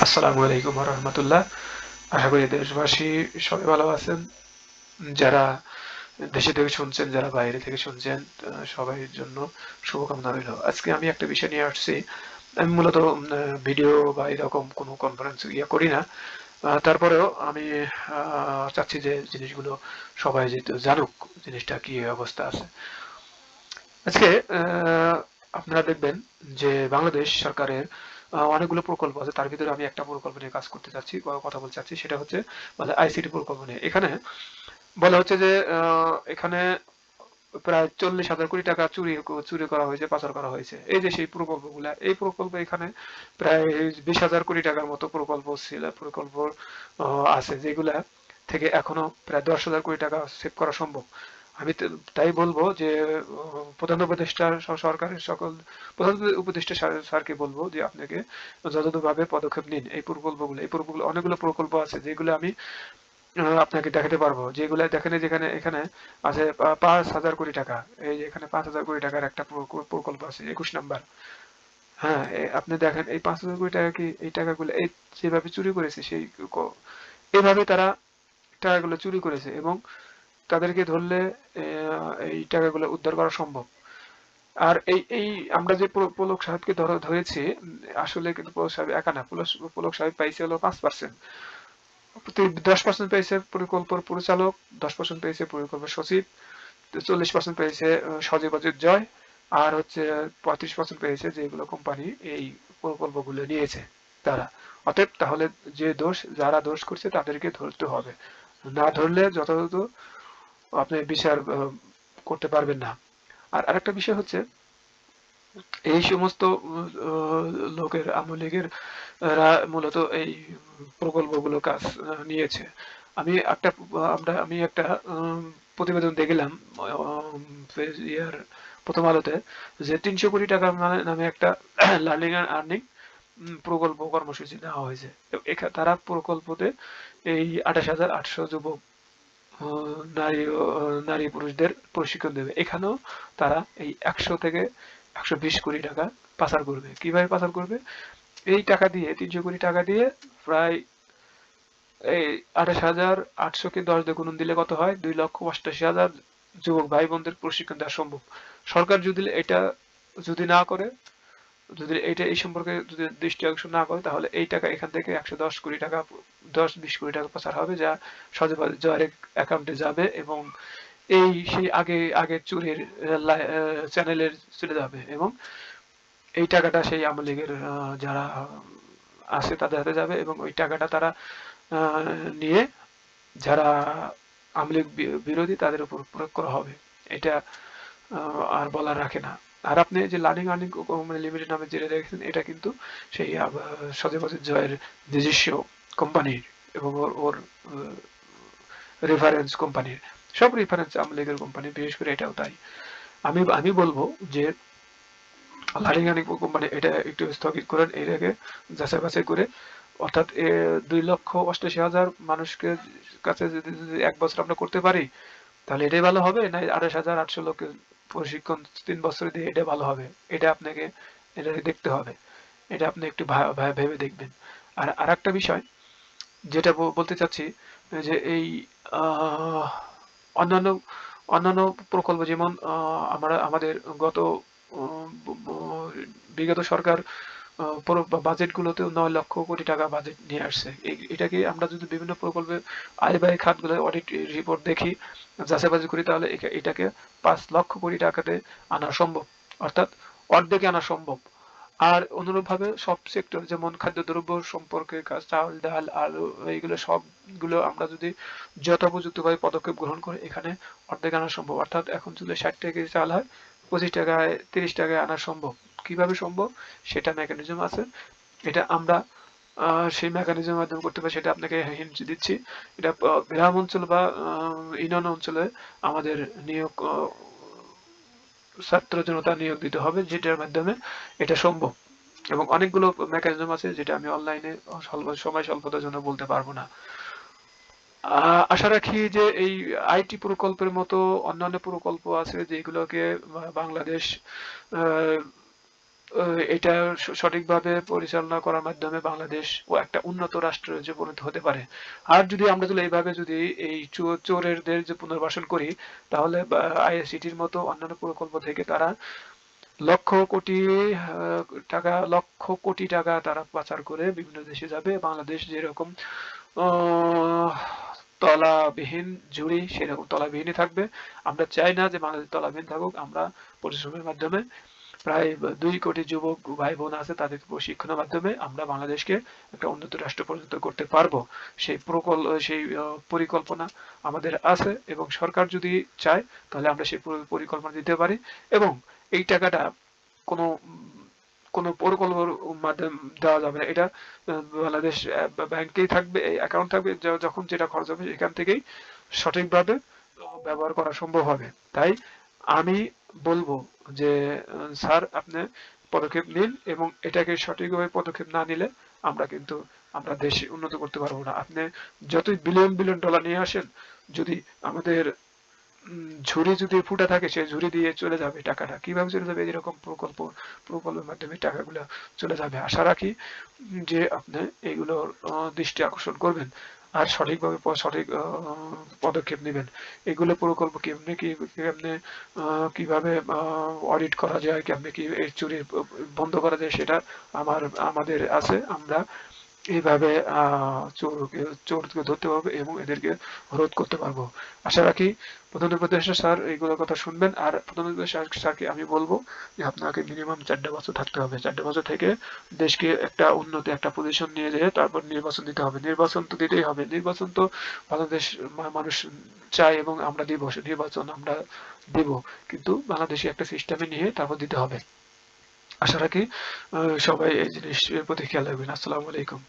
আসসালামু আলাইকুম রহমতুল্লাহ। আশা করি দেশবাসী সবাই ভালো আছেন। যারা দেশে থেকে শুনছেন যারা বাইরে থেকে শুনছেন সবাই জন্য শুভকামনা রইল। আজকে আমি একটা বিষয় নিয়ে আসছি। আমি মূলত ভিডিও বা এরকম কোনো কনফারেন্স ইয়ে করি না। তারপরেও আমি চাচ্ছি যে জিনিসগুলো সবাই যেহেতু জানুক জিনিসটা কি অবস্থা আছে। আজকে আপনারা দেখবেন যে বাংলাদেশ সরকারের আহ, অনেকগুলো প্রকল্প আছে। তার ভিতরে আমি একটা প্রকল্প নিয়ে কাজ করতে চাচ্ছি কথা বলতে চাচ্ছি, সেটা হচ্ছে মানে আইসিটি প্রকল্প নিয়ে। এখানে বলা হচ্ছে যে এখানে প্রায় চল্লিশ হাজার কোটি টাকা চুরি চুরি করা হয়েছে, পাচার করা হয়েছে। এই যে সেই প্রকল্পগুলা, এই প্রকল্প এখানে প্রায় বিশ হাজার কোটি টাকার মতো প্রকল্প ছিল, প্রকল্প আছে, যেগুলা থেকে এখনও প্রায় দশ হাজার কোটি টাকা সেভ করা সম্ভব। আমি তাই বলব যে প্রধান উপদেষ্টা সরকারের সকল, প্রধান উপদেষ্টা স্যারকে বলব যে আপনাকে যথাযথভাবে পদক্ষেপ নিন। এই প্রকল্পগুলো এই প্রকল্প অনেকগুলো প্রকল্প আছে যেগুলো আমি আপনাকে দেখাতে পারব। যেগুলো দেখেন যেখানে, এখানে আছে পাঁচ হাজার কোটি টাকা। এই যে এখানে পাঁচ হাজার কোটি টাকার একটা প্রকল্প আছে, একুশ নাম্বার। হ্যাঁ আপনি দেখেন এই পাঁচ হাজার কোটি টাকা কি, এই টাকাগুলো, এই যেভাবে চুরি করেছে, সেই এভাবে তারা টাকাগুলো চুরি করেছে এবং তাদেরকে ধরলে এই টাকাগুলো উদ্ধার করা সম্ভব। আর এই এই আমরা যে পুল- পুলক সাহেবকে ধর- ধরেছি, আসলে কিন্তু পুলক সাহেব একা না পুলক সাহেব পাইছে হলো পাঁচ পার্সেন্ট দশ পার্সেন্ট পেয়েছে প্রকল্প পরিচালক, দশ পার্সেন্ট পেয়েছে প্রকল্প সচিব, চল্লিশ পার্সেন্ট পেয়েছে সজীব অজিত জয়, আর হচ্ছে পঁয়ত্রিশ পার্সেন্ট পেয়েছে যেগুলো কোম্পানি এই প্রকল্পগুলো নিয়েছে তারা। অতএব তাহলে যে দোষ, যারা দোষ করছে তাদেরকে ধরতে হবে। না ধরলে যথাযথ আপনি বিচার করতে পারবেন না। আর আরেকটা বিষয় হচ্ছে, এই সমস্ত লোকের, আওয়ামী লীগের মূলত এই প্রকল্পগুলো কাজ নিয়েছে। আমি একটা, আমরা, আমি একটা প্রতিবেদন দেখলাম ইয়ার প্রথম আলোতে যে তিনশো কোটি টাকা মানে নামে একটা লার্নিং অ্যান্ড আর্নিং প্রকল্প কর্মসূচি নেওয়া হয়েছে। তারা প্রকল্পতে এই আঠাশ হাজার আটশো যুবক নারী নারী পুরুষদের প্রশিক্ষণ দেবে। এখানেও তারা এই একশো থেকে একশো বিশ কোটি টাকা পাচার করবে। কীভাবে পাচার করবে? এই টাকা দিয়ে, তিনশো কোটি টাকা দিয়ে প্রায় এই আঠাশ হাজার আটশো কে দশ গুণন দিলে কত হয়? দুই লক্ষ অষ্টাশি হাজার যুবক ভাই বোনদের প্রশিক্ষণ দেওয়া সম্ভব। সরকার যদি এটা যদি না করে যদি এটা এই সম্পর্কে যদি দৃষ্টি আকর্ষণ না করে, তাহলে এই টাকা এখান থেকে একশো দশ কোটি টাকা, দশ বিশ কোটি টাকা পাচার হবে, যা সজীব জয়ের অ্যাকাউন্টে যাবে এবং এই সেই আগে আগে চুরির চ্যানেলের চলে যাবে এবং এই টাকাটা সেই আওয়ামী লীগের যারা আছে তাদের হাতে যাবে এবং ওই টাকাটা তারা নিয়ে যারা আওয়ামী লীগ বিরোধী তাদের উপর প্রয়োগ করা হবে। এটা আর বলার রাখে না। আর আপনি যে লার্নিং আর্নিং কোম্পানি লিমিটেড নামে যেটা দেখছেন এটা কিন্তু সেই সজীব জয়ের নিজস্ব কোম্পানির এবং ওর ওর রেফারেন্স কোম্পানির। সব রেফারেন্স আওয়ামী লীগের কোম্পানি বিশেষ করে এটাও তাই। আমি আমি বলব যে লার্নিং আর্নিং কোম্পানি এটা একটু স্থগিত করেন এটাকে যাচাই বাছাই করে। অর্থাৎ এ, দুই লক্ষ অষ্টাশি হাজার মানুষকে কাছে যদি যদি এক বছর আমরা করতে পারি তাহলে এটাই ভালো হবে? না আঠাশ হাজার আটশো লোকের প্রশিক্ষণ তিন বছরে দিয়ে এটা ভালো হবে। এটা আপনাকে, এটা দেখতে হবে। এটা আপনি একটু ভেবে দেখবেন। আর আর একটা বিষয়, যেটা বলতে চাচ্ছি, যে এই অন্যান্য অন্যান্য প্রকল্প যেমন আমরা, আমাদের গত বিগত সরকার বাজেট গুলোতে নয় লক্ষ কোটি টাকা বাজেট নিয়ে আসছে। এটাকে আমরা যদি বিভিন্ন প্রকল্পে আয় ব্যয় খাতগুলো অডিট রিপোর্ট দেখি যাচাইবাজি করি, তাহলে এটাকে পাঁচ লক্ষ কোটি টাকাতে আনা সম্ভব। অর্থাৎ অর্ধেকে আনা সম্ভব। আর অনুরূপভাবে সব সেক্টর যেমন খাদ্যদ্রব্য সম্পর্কে কাজ চাল, ডাল, আলু, এইগুলো সবগুলো আমরা যদি যথোপযুক্তভাবে পদক্ষেপ গ্রহণ করে, এখানে অর্ধেক আনা সম্ভব। অর্থাৎ এখন যদি ষাট টাকা চাল হয়, পঁচিশ টাকায় তিরিশ টাকায় আনা সম্ভব। কীভাবে সম্ভব সেটা মেকানিজম আছে। এটা আমরা সেই মেকানিজমের মাধ্যমে করতে পারি সেটা আপনাকে হিন্ট দিচ্ছি। এটা গ্রাম অঞ্চল বা ইউনিয়ন অঞ্চলে আমাদের নিয়োগ ছাত্র জনতা নিয়োগ দিতে হবে যেটার মাধ্যমে এটা সম্ভব। এবং অনেকগুলো মেকানিজম আছে যেটা আমি অনলাইনে সময় স্বল্পতার জন্য বলতে পারব না। আশা রাখি যে এই আইটি প্রকল্পের মতো অন্যান্য প্রকল্প আছে যেগুলোকে বাংলাদেশ আহ, এটা সঠিকভাবে পরিচালনা করার মাধ্যমে বাংলাদেশ ও একটা উন্নত রাষ্ট্রে যে পরিণত হতে পারে। আর যদি আমরা যদি এইভাবে যদি এই চোরেরদের যে পুনর্বাসন করি, তাহলে আইএসিটির মতো অন্যান্য প্রকল্প থেকে তারা লক্ষ কোটি টাকা, লক্ষ কোটি টাকা তারা পাচার করে বিভিন্ন দেশে যাবে। বাংলাদেশ যেরকম তলাবিহীন ঝুড়ি, সেরকম তলাবিহীনই থাকবে। আমরা চাই না যে বাংলাদেশ তলাবিহীন থাকুক, আমরা পরিশ্রমের মাধ্যমে প্রায় দুই কোটি যুবক ভাই বোন আছে, তাদের প্রশিক্ষণের মাধ্যমে আমরা বাংলাদেশকে একটা উন্নত রাষ্ট্র পরিণত করতে পারব। সেই প্রকল্প সেই পরিকল্পনা আমাদের আছে এবং সরকার যদি চায়, তাহলে আমরা সেই পরিকল্পনা দিতে পারি এবং এই টাকাটা কোনো কোনো প্রকল্পের মাধ্যমে দেওয়া যাবে না। এটা বাংলাদেশ ব্যাংকেই থাকবে, এই অ্যাকাউন্ট থাকবে যখন যেটা খরচ হবে এখান থেকেই সঠিকভাবে ব্যবহার করা সম্ভব হবে। তাই আমি বলব যে, স্যার, আপনি পদক্ষেপ নিন এবং এটাকে সঠিকভাবে পদক্ষেপ না নিলে আমরা কিন্তু আমরা দেশ উন্নত করতে পারব না। আপনি যতই বিলিয়ন বিলিয়ন ডলার নিয়ে আসেন, যদি আমাদের ঝুড়ি যদি ফুটা থাকে, সেই ঝুড়ি দিয়ে চলে যাবে টাকাটা। কীভাবে চলে যাবে? এরকম প্রকল্প, প্রকল্পের মাধ্যমে টাকাগুলো চলে যাবে। আশা রাখি যে আপনি এগুলোর দৃষ্টি আকর্ষণ করবেন। আর সঠিকভাবে ভাবে সঠিক পদক্ষেপ নেবেন। এগুলো প্রকল্প কেমনে কি, কেমনে কীভাবে অডিট করা যায়, কেমনে কি চুরি বন্ধ করা যায়, সেটা আমার, আমাদের আছে। আমরা এইভাবে আহ, চোরকে ধরতে পারব এবং এদেরকে রোধ করতে পারব। আশা রাখি প্রধান উপদেষ্টা স্যার এইগুলো কথা শুনবেন। আর প্রধান স্যারকে আমি বলব যে আপনাকে মিনিমাম চারটে বছর থাকতে হবে। চারটে বছর থেকে দেশকে একটা উন্নত একটা পজিশন নিয়ে যেয়ে তারপর নির্বাচন দিতে হবে। নির্বাচন তো দিতেই হবে। নির্বাচন তো বাংলাদেশ মানুষ চায় এবং আমরা দিব নির্বাচন আমরা দেব। কিন্তু বাংলাদেশে একটা সিস্টেমে নিয়ে তারপর দিতে হবে। আশা রাখি সবাই এই জিনিসের প্রতি খেয়াল রাখবেন। আসসালামু আলাইকুম।